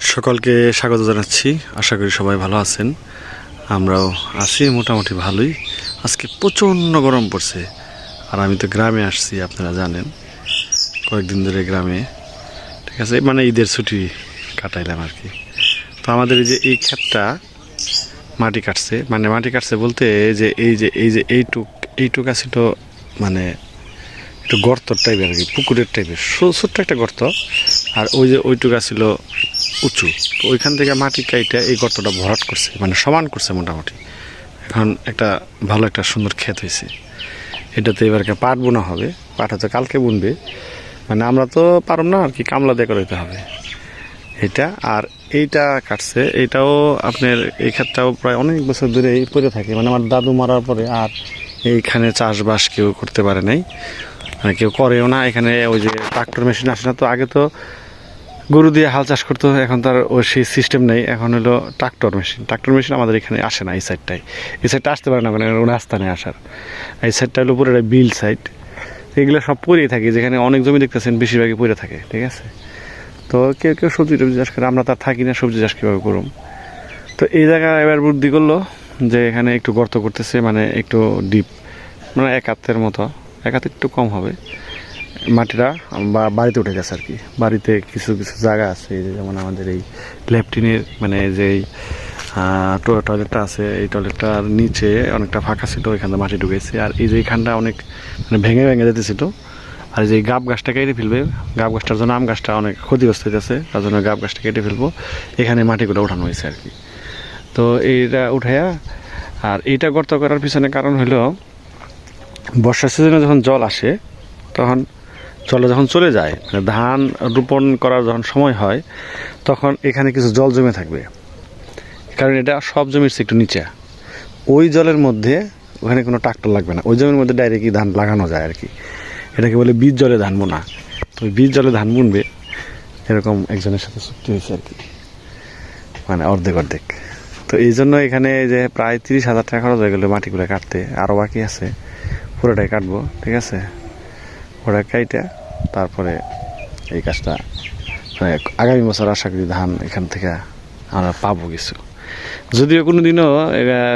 সকলকে স্বাগত জানাচ্ছি। আশা করি সবাই ভালো আছেন। আমরাও আছি, মোটামুটি ভালোই। আজকে প্রচণ্ড গরম পড়ছে। আর আমি তো গ্রামে আসছি, আপনারা জানেন। কয়েকদিন ধরে গ্রামে। ঠিক আছে? মানে ঈদের ছুটি কাটাইলাম আর কি। তো আমাদের এই যে এই ক্ষেতটা মাটি কাটছে। মানে মাটি কাটছে বলতে যে, এই যে এই যে এইটুক এইটুক আছিল মানে একটু গর্ত টাইপের আর কি, পুকুরের টাইপের ছোট্ট একটা গর্ত। আর ওই যে ওইটুকু ছিল উঁচু। তো ওইখান থেকে মাটি কাইটা এই গর্তটা ভরাট করছে মানে সমান করছে মোটামুটি। এখন একটা ভালো একটা সুন্দর ক্ষেত হয়েছে। এটাতে এবারকে পাট বোনা হবে। পাট হয়তো কালকে বুনবে। মানে আমরা তো পারব না আর কি, কামলা দিয়ে করাইতে হবে। এটা আর এইটা কাটছে এইটাও আপনার এই ক্ষেতটাও প্রায় অনেক বছর ধরে এই পড়ে থাকে। মানে আমার দাদু মারার পরে আর এইখানে চাষবাস কেউ করতে পারে নাই। মানে কেউ করেও না। এখানে ওই যে ট্রাক্টর মেশিন আসে না, তো আগে তো গরু দিয়ে হাল চাষ করতো এখন তার ওই সেই সিস্টেম নেই। এখন হলো ট্রাক্টর মেশিন ট্রাক্টর মেশিন আমাদের এখানে আসে না এই সাইডটাই এই সাইডটা আসতে পারে না মানে রাস্তা নেই আসার। এই সাইডটা হলো পুরো বিল সাইড এগুলো সব পরেই থাকে, যেখানে অনেক জমি দেখতেছেন, বেশিরভাগই পরে থাকে, ঠিক আছে? তো কেউ কেউ সবজি টবজি চাষ করে, আমরা তার থাকি না, সবজি চাষ কীভাবে করুম? তো এই জায়গা এবার বুদ্ধি করল যে এখানে একটু গর্ত করতেছে মানে একটু ডিপ মানে এক হাতের মতো। এক হাতে একটু কম হবে। মাটিটা বা বাড়িতে উঠে গেছে আর কি। বাড়িতে কিছু কিছু জায়গা আছে যেমন আমাদের এই ল্যাপটিনের মানে যে এই টয়লেটটা আছে, এই টয়লেটটার নিচে অনেকটা ফাঁকা ছিল, ওইখানে মাটি ঢুকেছে। আর এই যে এইখানটা অনেক মানে ভেঙে ভেঙে যেতেছিল। আর যে গাব গাছটা কেটে ফেলবে, গাব গাছটার জন্য আম গাছটা অনেক ক্ষতিগ্রস্ত হইতেছে, তার জন্য গাব গাছটা কেটে ফেলব। এখানে মাটিগুলো উঠানো হয়েছে আর কি। তো এইটা উঠাইয়া আর এইটা গর্ত করার পিছনে কারণ হলো বর্ষার সিজনে যখন জল আসে, তখন জলে যখন চলে যায় মানে ধান রোপণ করার যখন সময় হয়, তখন এখানে কিছু জল জমে থাকবে। কারণ এটা সব জমির একটু নিচে। ওই জলের মধ্যে ওখানে কোনো ট্রাক্টর লাগবে না। ওই জমির মধ্যে ডাইরেক্টই ধান লাগানো যায় আর কি। এটাকে বলে বীজ জলে ধান বোনা। তো বীজ জলে ধান বুনবে, এরকম একজনের সাথে চুক্তি হয়েছে আর কি। মানে অর্ধেক অর্ধেক। তো এই জন্য এখানে যে প্রায় তিরিশ হাজার টাকা খরচ হয়ে গেলো মাটিগুলো কাটতে। আরও বাকি আছে, পুরোটাই কাটবো, ঠিক আছে? ওটা কাইটা তারপরে এই কাজটা মানে আগামী বছর আশা করি ধান এখান থেকে আমরা পাবো কিছু। যদিও কোনো দিনও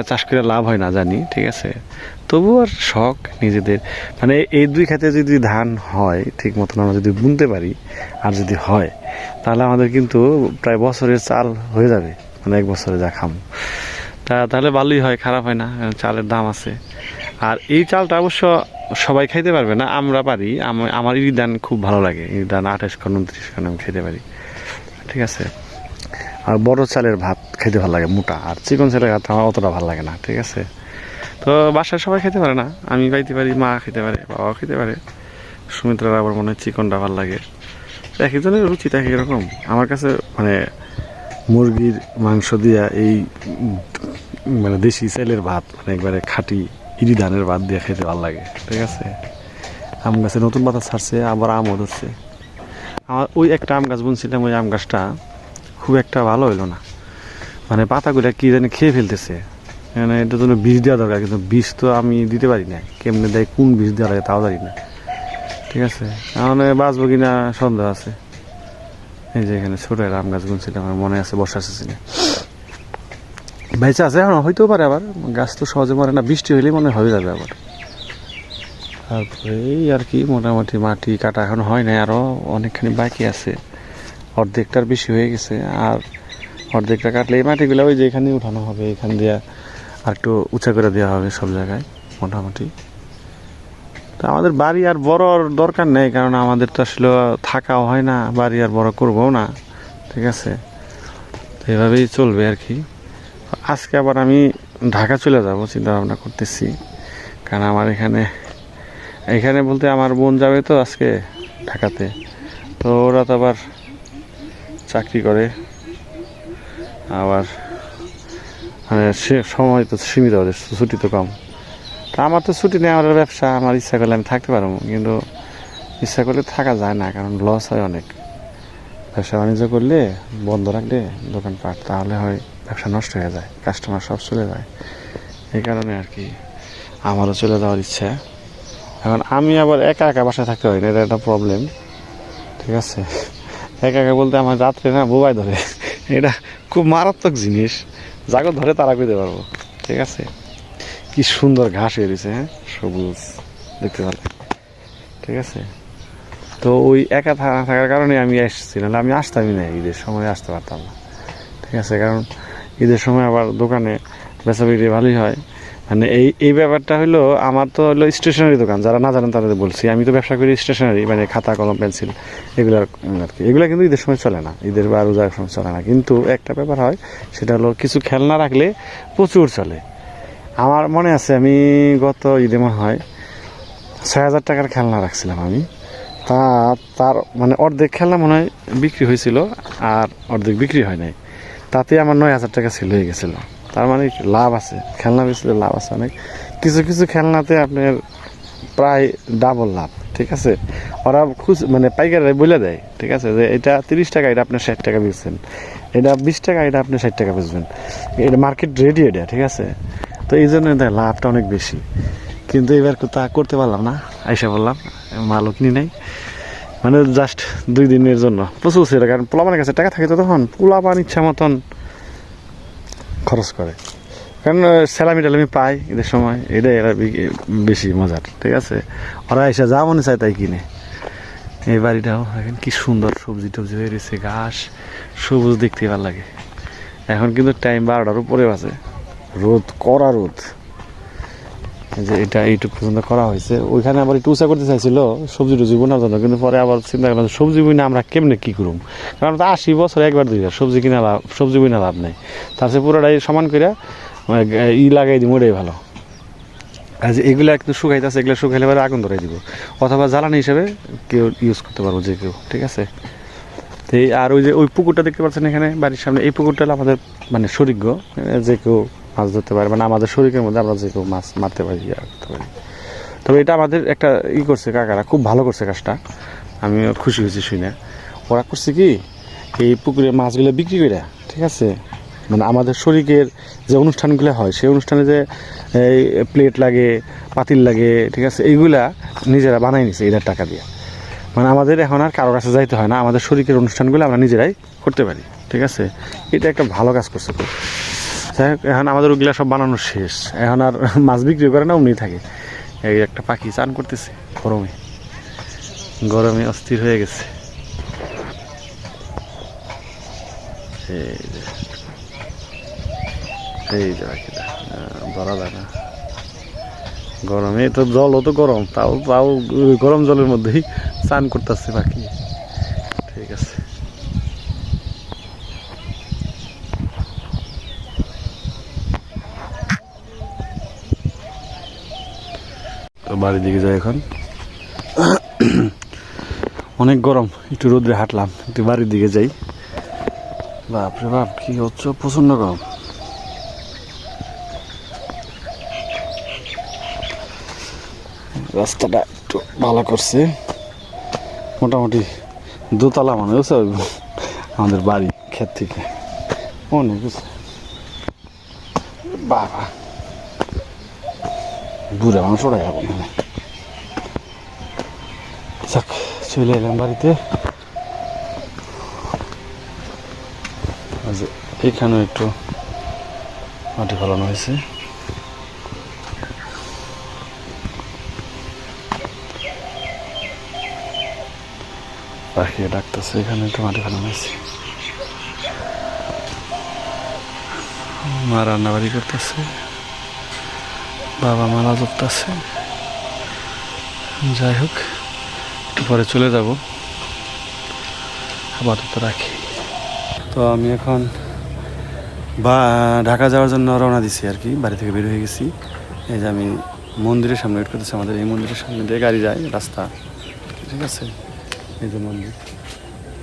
চাষ করে লাভ হয় না, জানি, ঠিক আছে। তবু আর শখ নিজেদের। মানে এই দুই খাতে যদি ধান হয়, ঠিক মতন আমরা যদি বুনতে পারি, আর যদি হয়, তাহলে আমাদের কিন্তু প্রায় বছরের চাল হয়ে যাবে। মানে এক বছরে যা খাম। তা, তাহলে ভালোই হয়, খারাপ হয় না চালের দাম আছে। আর এই চালটা অবশ্য সবাই খাইতে পারবে না, আমরা পারি। আম- আমার ইরি ধান খুব ভালো লাগে। ইরি ধান আঠাশ খান, উনত্রিশ খান আমি খেতে পারি। ঠিক আছে? আর বড় চালের ভাত খেতে ভালো লাগে, মোটা। আর চিকন চালের ভাত আমার অতটা ভালো লাগে না, ঠিক আছে? তো বাসায় সবাই খেতে পারে না। আমি পাইতে পারি, মা খেতে পারে, বাবাও খেতে পারে। সুমিত্রার আবার মনে হয় চিকনটা ভালো লাগে। এক একজনের রুচি এক এক রকম। আমার কাছে মানে মুরগির মাংস দিয়া এই মানে দেশি চালের ভাত মানে একবারে খাঁটি ইরি ধানের ভাত দিয়ে খেতে ভালো লাগে, ঠিক আছে? আম গাছে নতুন পাতা ছাড়ছে, আবার আমও ধরছে। আমার ওই একটা আম গাছ বুনছিলাম, ওই আম গাছটা খুব একটা ভালো হইল না। মানে পাতাগুলো কি জানি খেয়ে ফেলতেছে। মানে এটার জন্য বীজ দেওয়া দরকার, কিন্তু বীজ তো আমি দিতে পারি না। কেমনে দেয়, কোন বীজ দেওয়া লাগে তাও জানি না। ঠিক আছে? মানে বাঁচবো কিনা সন্দেহ আছে। এই যে এখানে ছোট আম গাছ গুনছিলাম আমার মনে আছে, বর্ষা সিজনে বেঁচে আছে এখন, হইতেও পারে আবার। গাছ তো সহজে মরে না, বৃষ্টি হইলেই মনে হয় যাবে আবার। তারপরে এই আর কি, মোটামুটি মাটি কাটা এখন হয় নাই আরও অনেকখানি বাকি আছে। অর্ধেকটার বেশি হয়ে গেছে, আর অর্ধেকটা কাটলে এই মাটিগুলো ওই যে এখানে উঠানো হবে, এখান দিয়ে আর একটু উঁচা করে দেওয়া হবে সব জায়গায়, মোটামুটি। তো আমাদের বাড়ি আর বড় দরকার নেই, কারণ আমাদের তো আসলে থাকাও হয় না, বাড়ি আর বড় করব না, ঠিক আছে? তো এভাবেই চলবে আর কি। আজকে আবার আমি ঢাকা চলে যাব চিন্তা ভাবনা করতেছি। কারণ আমার এখানে এখানে বলতে আমার বোন যাবে তো আজকে ঢাকাতে। তো ওরা তো আবার চাকরি করে। আবার মানে সে সময় তো সীমিত, ওদের ছুটি তো কম। তা আমার তো ছুটি নেই, আমার ব্যবসা, আমার ইচ্ছা করলে আমি থাকতে পারব। কিন্তু ইচ্ছা করলে থাকা যায় না, কারণ লস হয় অনেক। ব্যবসা বাণিজ্য করলে বন্ধ রাখলে দোকানপাট, তাহলে হয় ব্যবসা নষ্ট হয়ে যায় কাস্টমার সব চলে যায়। এই কারণে আর কি আমারও চলে যাওয়ার ইচ্ছা। এখন আমি আবার একা একা বাসায় থাকতে পারি না, এটা একটা প্রবলেম ঠিক আছে? একা একা বলতে আমার রাত্রে না বোবাই ধরে, এটা খুব মারাত্মক জিনিস যাকে ধরে তারা পেতে পারব, ঠিক আছে? কি সুন্দর ঘাস হয়ে রয়েছে হ্যাঁ? সবুজ, দেখতে ভালো ঠিক আছে? তো ওই একা থাকার কারণে আমি এসেছি নাহলে আমি আসতামই না ঈদের সময় আসতে পারতাম না, ঠিক আছে? কারণ ঈদের সময় আবার দোকানে বেচা বিক্রি ভালোই হয়। মানে এই এই ব্যাপারটা হলো আমার তো হলো স্টেশনারি দোকান যারা না জানেন তাদের বলছি। আমি তো ব্যবসা করি স্টেশনারি মানে খাতা কলম পেন্সিল এগুলার উম, আর কি। এগুলো কিন্তু ঈদের সময় চলে না। ঈদের বা রোজার সময় চলে না। কিন্তু একটা ব্যাপার হয় সেটা হলো কিছু খেলনা রাখলে প্রচুর চলে। আমার মনে আছে আমি গত ঈদে মনে হয় ছয় হাজার টাকার খেলনা রাখছিলাম আমি। তা তার মানে অর্ধেক খেলনা মনে হয় বিক্রি হয়েছিল আর অর্ধেক বিক্রি হয় নাই। তাতে আমার নয় হাজার টাকা সেল হয়ে গেছিল। তার মানে লাভ আছে। খেলনা বেচলে লাভ আছে অনেক। কিছু কিছু খেলনাতে আপনার প্রায় ডাবল লাভ, ঠিক আছে? ওরা খুশ মানে পাইকারে বলে দেয়, ঠিক আছে? যে এটা তিরিশ টাকা, এটা আপনি ষাট টাকা বেচছেন। এটা বিশ টাকা, এটা আপনি ষাট টাকা বেচবেন। এটা মার্কেট রেডি এটা, ঠিক আছে? তো এই জন্য লাভটা অনেক বেশি। কিন্তু এবার তা করতে পারলাম না, আইসা বললাম মালও কিনি নাই। মানে জাস্ট দুই দিনের জন্য। প্রচুর ছিল, কারণ পোলাপানের কাছে টাকা থাকে তো তখন পোলাপান ইচ্ছা মতন খরচ করে। কারণ স্যালামি টেলামি পাই এদের সময়, এটাই এরা বেশি মজার, ঠিক আছে? ওরা এসে যা মনে চায় তাই কিনে। এই বাড়িটাও, দেখেন কি সুন্দর সবজি টবজি হয়ে রয়েছে, ঘাস, সবুজ দেখতে ভালো লাগে। এখন কিন্তু টাইম বারোটার উপরে আছে। রোদ, কড়া রোদ। যে এটা এইটুকু পর্যন্ত করা হয়েছে। ওইখানে আবার একটু উঁচা করতে চাইছিল, সবজি টবজি বোনার জন্য। কিন্তু পরে আবার চিন্তা করলাম, সবজি বুনে আমরা কেমনে কী করুম? কারণ তো আশি বছর একবার দুইবার সবজি কিনা লাভ, সবজি বুনে লাভ নেই। তার চেয়ে পুরোটাই সমান করে মানে ই লাগাই দিব ওটাই ভালো। আর যে এগুলো একটু শুকাইতে আছে এগুলো শুকাইলে পরে আগুন ধরাই দিব। অথবা জ্বালানি হিসেবে কেউ ইউজ করতে পারব যে কেউ, ঠিক আছে? তো এই, আর ওই যে ওই পুকুরটা দেখতে পাচ্ছেন এখানে, বাড়ির সামনে। এই পুকুরটা আমাদের মানে সরিজ্ঞ যে কেউ মাছ ধরতে পারে মানে আমাদের শরীরের মধ্যে আমরা যে কেউ মাছ মারতে পারি করতে পারি। তবে এটা আমাদের একটা ই করছে কাকারা, খুব ভালো করছে কাজটা। আমি খুশি হয়েছি শুনে। ওরা করছে কি, এই পুকুরে মাছগুলো বিক্রি করে, ঠিক আছে? মানে আমাদের শরীরের যে অনুষ্ঠানগুলো হয়, সেই অনুষ্ঠানে যে এই প্লেট লাগে, পাতিল লাগে, ঠিক আছে? এইগুলা নিজেরা বানাই নিছে, এদের টাকা দিয়ে। মানে আমাদের এখন আর কারও কাছে যাইতে হয় না, আমাদের শরীরের অনুষ্ঠানগুলো আমরা নিজেরাই করতে পারি, ঠিক আছে? এটা একটা ভালো কাজ করছে খুব। যাই হোক, এখন আমাদের ওগুলা সব বানানো শেষ। এখন আর মাছ বিক্রি করে না অমনি থাকে। এই একটা পাখি চান করতেছে গরমে। গরমে অস্থির হয়ে গেছে। এই যে এই যে পাখিটা ধরা যায় না। গরমে তো জলও তো গরম তাও তাও গরম জলের মধ্যেই চান করতেছে পাখি। ঠিক আছে। তো বাড়ির দিকে যাই এখন। অনেক গরম, একটু রোদ্রে হাঁটলাম, একটু বাড়ির দিকে যাই। বাপরে বাপ, কি হচ্ছে? প্রচণ্ড গরম। রাস্তাটা একটু ভালো করছে। মোটামুটি দোতলা মানে বুঝছ? আমাদের বাড়ি ক্ষেত থেকে। অনেক বাবা। বুড়া ওরাই যাব না। যাক, চলে এলাম বাড়িতে। এখানেও একটু মাটি ফলানো হয়েছে। পাখিয়ে ডাকতেছে, এখানে একটু মাটি ফেলানো হয়েছে। মা রান্নাবাড়ি করতেছে। বাবা মালা জপতেছে যাই হোক, একটু পরে চলে যাব। আপাতত রাখি। তো আমি এখন বা, ঢাকা যাওয়ার জন্য রওনা দিছি আর কি, বাড়ি থেকে বের হয়ে গেছি। এই যে আমি মন্দিরের সামনে ওয়েট করতেছি, আমাদের এই মন্দিরের সামনে দিয়ে গাড়ি যায়, রাস্তা। ঠিক আছে? এই যে মন্দির।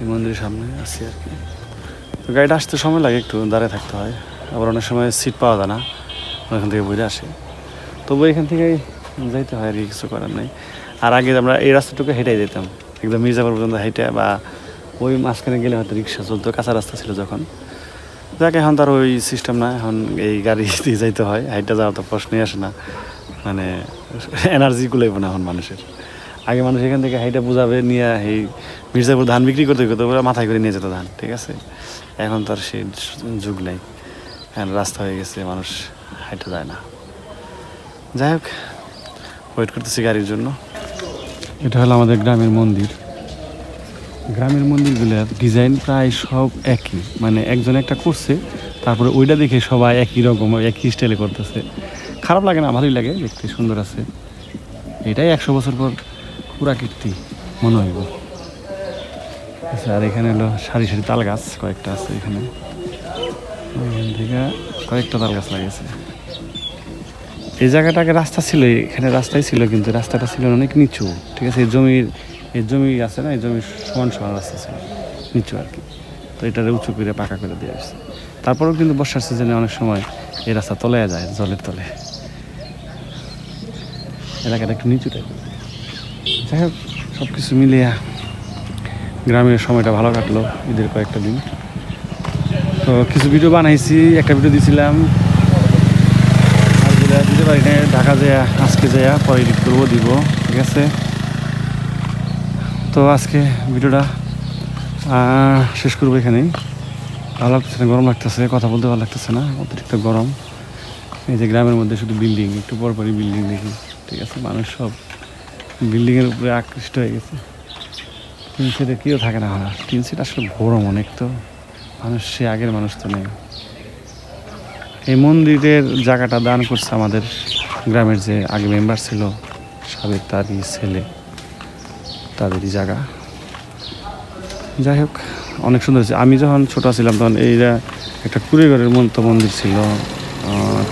এই মন্দিরের সামনে আছি আর কি। তো গাড়িটা আসতে সময় লাগে, একটু দাঁড়িয়ে থাকতে হয়। আবার অনেক সময় সিট পাওয়া যায় না। ওখান থেকে বইরে আসে। তবু এখান থেকেই যাইতে হয় আর কিছু করার নাই। আর আগে আমরা এই রাস্তাটুকু হেঁটেই যেতাম। একদম মির্জাপুর পর্যন্ত হেঁটে বা ওই মাঝখানে গেলে হয়তো রিক্সা চলতো, কাঁচা রাস্তা ছিল যখন। যাক, এখন তার ওই সিস্টেম না, এখন এই গাড়ি দিয়ে যাইতে হয়। হাইটটা যাওয়া তো প্রশ্নই আসে না। মানে এনার্জি কুলাইব না এখন মানুষের। আগে মানুষ এখান থেকে হাইটা বুঝাবে, নিয়ে এই মির্জাপুর ধান বিক্রি করতে করতে ওরা মাথায় করে নিয়ে যেত ধান, ঠিক আছে? এখন তো আর সেই যুগ নেই। এখন রাস্তা হয়ে গেছে, মানুষ হাইটা যায় না। যাই হোক ওয়েট করতেছি গাড়ির জন্য। এটা হলো আমাদের গ্রামের মন্দির। গ্রামের মন্দিরগুলোর ডিজাইন প্রায় সব একই। মানে একজন একটা করছে, তারপরে ওইটা দেখে সবাই একই রকম, একই স্টাইলে করতেছে। খারাপ লাগে না, ভালোই লাগে, দেখতে সুন্দর আছে। এটাই একশো বছর পর পুরা কীর্তি, মনে হইব আচ্ছা আর এখানে হলো সারি সারি তাল গাছ, কয়েকটা আছে এখানে। এখান থেকে কয়েকটা তাল গাছ লাগিয়েছে। এই জায়গাটাকে রাস্তা ছিল, এখানে রাস্তাই ছিল, কিন্তু রাস্তাটা ছিল অনেক নিচু, ঠিক আছে? এই জমির, এই জমি আছে না, এই জমির সমান সমান রাস্তা ছিল, নিচু আর কি। তো এটারে উঁচু করে পাকা করে দিয়ে আসছে তারপরেও কিন্তু বর্ষার সিজনে অনেক সময় এই রাস্তা তলে যায়, জলের তলে। এলাকাটা একটু নিচু টাইপের। যাই হোক সব কিছু মিলিয়া গ্রামের সময়টা ভালো কাটলো ঈদের কয়েকটা দিন। তো কিছু ভিডিও বানাইছি, একটা ভিডিও দিয়েছিলাম যেটা দিতে পারি না ঢাকা যায় আজকে যায় পরে এডিট করব, দিব, ঠিক আছে? তো আজকে ভিডিওটা শেষ করব এখানেই। ভালো লাগতেছে গরম লাগতেছে, কথা বলতে ভালো লাগতেছে না, অতিরিক্ত গরম। এই যে গ্রামের মধ্যে শুধু বিল্ডিং একটু পর পরই বিল্ডিং দেখি, ঠিক আছে? মানুষ সব বিল্ডিংয়ের উপরে আকৃষ্ট হয়ে গেছে। টিন সেটে কেউ থাকে না। টিন সেট আসলে গরম অনেক তো। মানুষ সে আগের মানুষ তো নেই। এই মন্দিরের জায়গাটা দান করছে আমাদের গ্রামের যে আগে মেম্বার ছিল সাবেক তারই ছেলে, তাদেরই জায়গা। যাই হোক অনেক সুন্দর হয়েছে। আমি যখন ছোট ছিলাম তখন এইটা একটা কুড়েঘরের মন্ত মন্দির ছিল।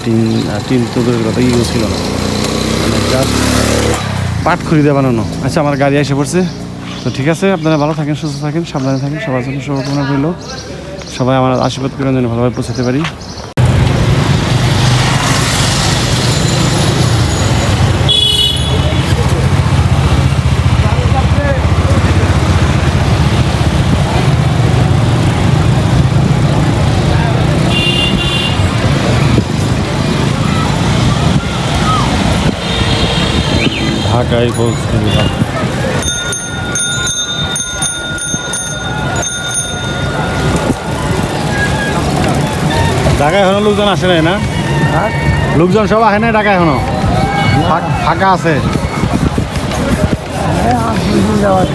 টিন টিন তো কথা, ইও ছিল না। মানে পাট খড়িদে বানানো। আচ্ছা আমার গাড়ি এসে পড়ছে। তো ঠিক আছে, আপনারা ভালো থাকেন, সুস্থ থাকেন, সাবধানে থাকেন, সবার জন্য শুভকামনা রইল। সবাই আমার আশীর্বাদ করেন, যেন ভালোভাবে পৌঁছাতে পারি। ঢাকায় পৌঁছে দিলাম। ঢাকায় এখনও লোকজন আসে নাই না? লোকজন সব আসে নাই ঢাকা এখনও? ফাঁক- আছে।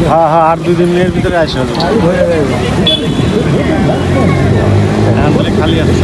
হ্যাঁ হ্যাঁ আর দুই দিনের ভিতরে আসে হ্যাঁ খালি আছে।